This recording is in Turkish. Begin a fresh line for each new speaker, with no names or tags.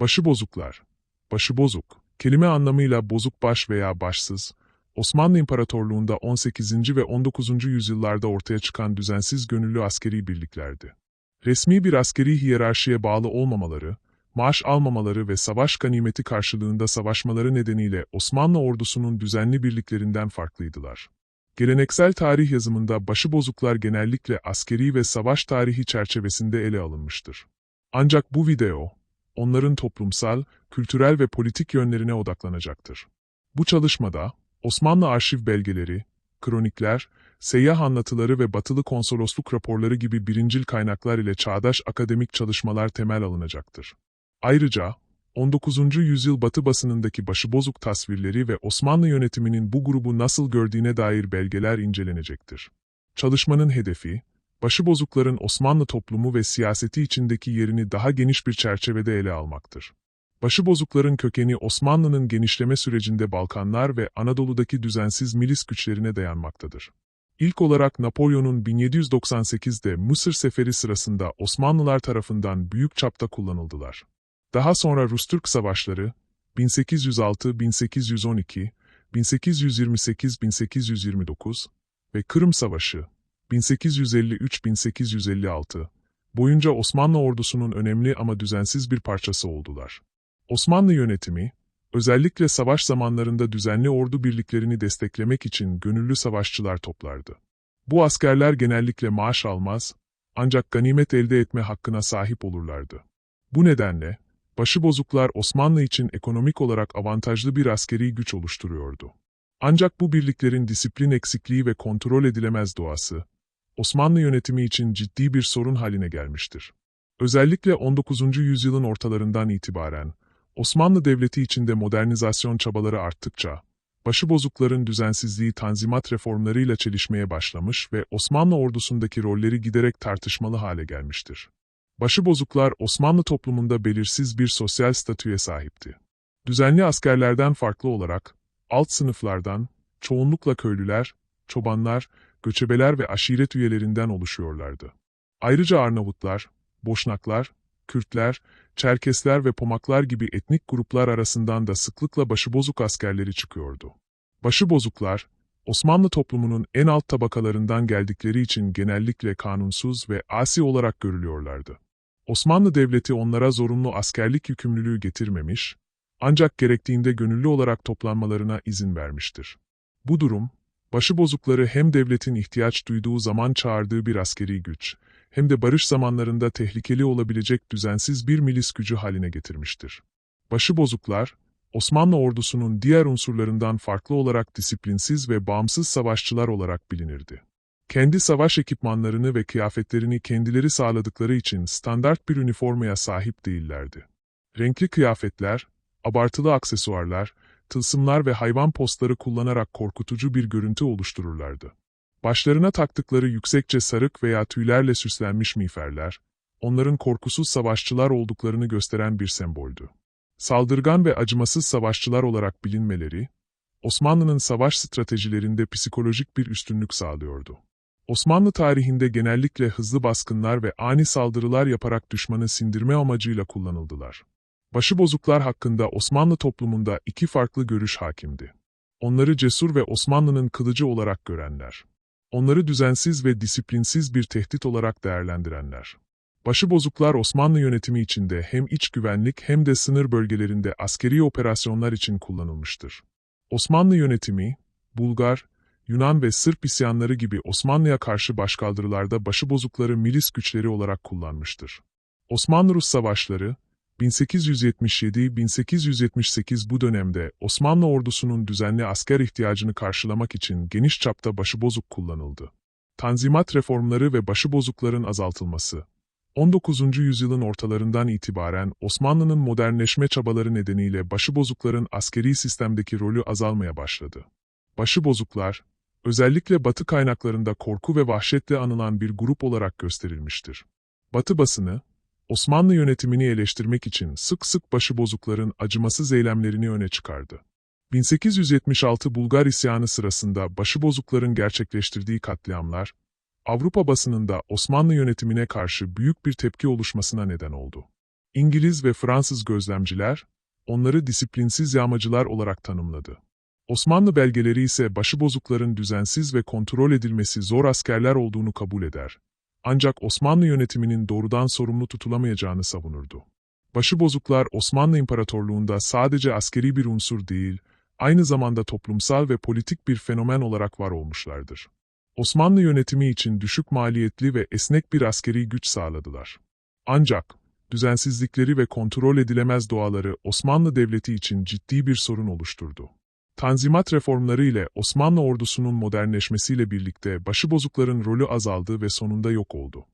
Başıbozuklar. Başıbozuk, kelime anlamıyla bozuk baş veya başsız, Osmanlı İmparatorluğu'nda 18. ve 19. yüzyıllarda ortaya çıkan düzensiz gönüllü askeri birliklerdi. Resmi bir askeri hiyerarşiye bağlı olmamaları, maaş almamaları ve savaş ganimeti karşılığında savaşmaları nedeniyle Osmanlı ordusunun düzenli birliklerinden farklıydılar. Geleneksel tarih yazımında başıbozuklar genellikle askeri ve savaş tarihi çerçevesinde ele alınmıştır. Ancak bu video, onların toplumsal, kültürel ve politik yönlerine odaklanacaktır. Bu çalışmada, Osmanlı arşiv belgeleri, kronikler, seyyah anlatıları ve batılı konsolosluk raporları gibi birincil kaynaklar ile çağdaş akademik çalışmalar temel alınacaktır. Ayrıca, 19. yüzyıl Batı basınındaki başıbozuk tasvirleri ve Osmanlı yönetiminin bu grubu nasıl gördüğüne dair belgeler incelenecektir. Çalışmanın hedefi, başıbozukların Osmanlı toplumu ve siyaseti içindeki yerini daha geniş bir çerçevede ele almaktır. Başıbozukların kökeni Osmanlı'nın genişleme sürecinde Balkanlar ve Anadolu'daki düzensiz milis güçlerine dayanmaktadır. İlk olarak Napolyon'un 1798'de Mısır seferi sırasında Osmanlılar tarafından büyük çapta kullanıldılar. Daha sonra Rus-Türk savaşları, 1806-1812, 1828-1829 ve Kırım Savaşı, 1853-1856 boyunca Osmanlı ordusunun önemli ama düzensiz bir parçası oldular. Osmanlı yönetimi, özellikle savaş zamanlarında düzenli ordu birliklerini desteklemek için gönüllü savaşçılar toplardı. Bu askerler genellikle maaş almaz, ancak ganimet elde etme hakkına sahip olurlardı. Bu nedenle, başıbozuklar Osmanlı için ekonomik olarak avantajlı bir askeri güç oluşturuyordu. Ancak bu birliklerin disiplin eksikliği ve kontrol edilemez doğası, Osmanlı yönetimi için ciddi bir sorun haline gelmiştir. Özellikle 19. yüzyılın ortalarından itibaren, Osmanlı Devleti içinde modernizasyon çabaları arttıkça, başıbozukların düzensizliği tanzimat reformlarıyla çelişmeye başlamış ve Osmanlı ordusundaki rolleri giderek tartışmalı hale gelmiştir. Başıbozuklar Osmanlı toplumunda belirsiz bir sosyal statüye sahipti. Düzenli askerlerden farklı olarak, alt sınıflardan, çoğunlukla köylüler, çobanlar, göçebeler ve aşiret üyelerinden oluşuyorlardı. Ayrıca Arnavutlar, Boşnaklar, Kürtler, Çerkesler ve Pomaklar gibi etnik gruplar arasından da sıklıkla başıbozuk askerleri çıkıyordu. Başıbozuklar, Osmanlı toplumunun en alt tabakalarından geldikleri için genellikle kanunsuz ve asi olarak görülüyorlardı. Osmanlı Devleti onlara zorunlu askerlik yükümlülüğü getirmemiş, ancak gerektiğinde gönüllü olarak toplanmalarına izin vermiştir. Bu durum, başıbozukları hem devletin ihtiyaç duyduğu zaman çağırdığı bir askeri güç, hem de barış zamanlarında tehlikeli olabilecek düzensiz bir milis gücü haline getirmiştir. Başıbozuklar, Osmanlı ordusunun diğer unsurlarından farklı olarak disiplinsiz ve bağımsız savaşçılar olarak bilinirdi. Kendi savaş ekipmanlarını ve kıyafetlerini kendileri sağladıkları için standart bir üniformaya sahip değillerdi. Renkli kıyafetler, abartılı aksesuarlar, tılsımlar ve hayvan postları kullanarak korkutucu bir görüntü oluştururlardı. Başlarına taktıkları yüksekçe sarık veya tüylerle süslenmiş miğferler, onların korkusuz savaşçılar olduklarını gösteren bir semboldü. Saldırgan ve acımasız savaşçılar olarak bilinmeleri, Osmanlı'nın savaş stratejilerinde psikolojik bir üstünlük sağlıyordu. Osmanlı tarihinde genellikle hızlı baskınlar ve ani saldırılar yaparak düşmanı sindirme amacıyla kullanıldılar. Başıbozuklar hakkında Osmanlı toplumunda iki farklı görüş hakimdi. Onları cesur ve Osmanlı'nın kılıcı olarak görenler. Onları düzensiz ve disiplinsiz bir tehdit olarak değerlendirenler. Başıbozuklar Osmanlı yönetimi içinde hem iç güvenlik hem de sınır bölgelerinde askeri operasyonlar için kullanılmıştır. Osmanlı yönetimi, Bulgar, Yunan ve Sırp isyanları gibi Osmanlı'ya karşı başkaldırılarda başıbozukları milis güçleri olarak kullanmıştır. Osmanlı-Rus savaşları, 1877-1878 bu dönemde Osmanlı ordusunun düzenli asker ihtiyacını karşılamak için geniş çapta başıbozuk kullanıldı. Tanzimat reformları ve başıbozukların azaltılması, 19. yüzyılın ortalarından itibaren Osmanlı'nın modernleşme çabaları nedeniyle başıbozukların askeri sistemdeki rolü azalmaya başladı. Başıbozuklar, özellikle Batı kaynaklarında korku ve vahşetle anılan bir grup olarak gösterilmiştir. Batı basını, Osmanlı yönetimini eleştirmek için sık sık başıbozukların acımasız eylemlerini öne çıkardı. 1876 Bulgar isyanı sırasında başıbozukların gerçekleştirdiği katliamlar, Avrupa basınında Osmanlı yönetimine karşı büyük bir tepki oluşmasına neden oldu. İngiliz ve Fransız gözlemciler, onları disiplinsiz yağmacılar olarak tanımladı. Osmanlı belgeleri ise başıbozukların düzensiz ve kontrol edilmesi zor askerler olduğunu kabul eder. Ancak Osmanlı yönetiminin doğrudan sorumlu tutulamayacağını savunurdu. Başıbozuklar Osmanlı İmparatorluğu'nda sadece askeri bir unsur değil, aynı zamanda toplumsal ve politik bir fenomen olarak var olmuşlardır. Osmanlı yönetimi için düşük maliyetli ve esnek bir askeri güç sağladılar. Ancak, düzensizlikleri ve kontrol edilemez doğaları Osmanlı Devleti için ciddi bir sorun oluşturdu. Tanzimat reformları ile Osmanlı ordusunun modernleşmesiyle birlikte başıbozukların rolü azaldı ve sonunda yok oldu.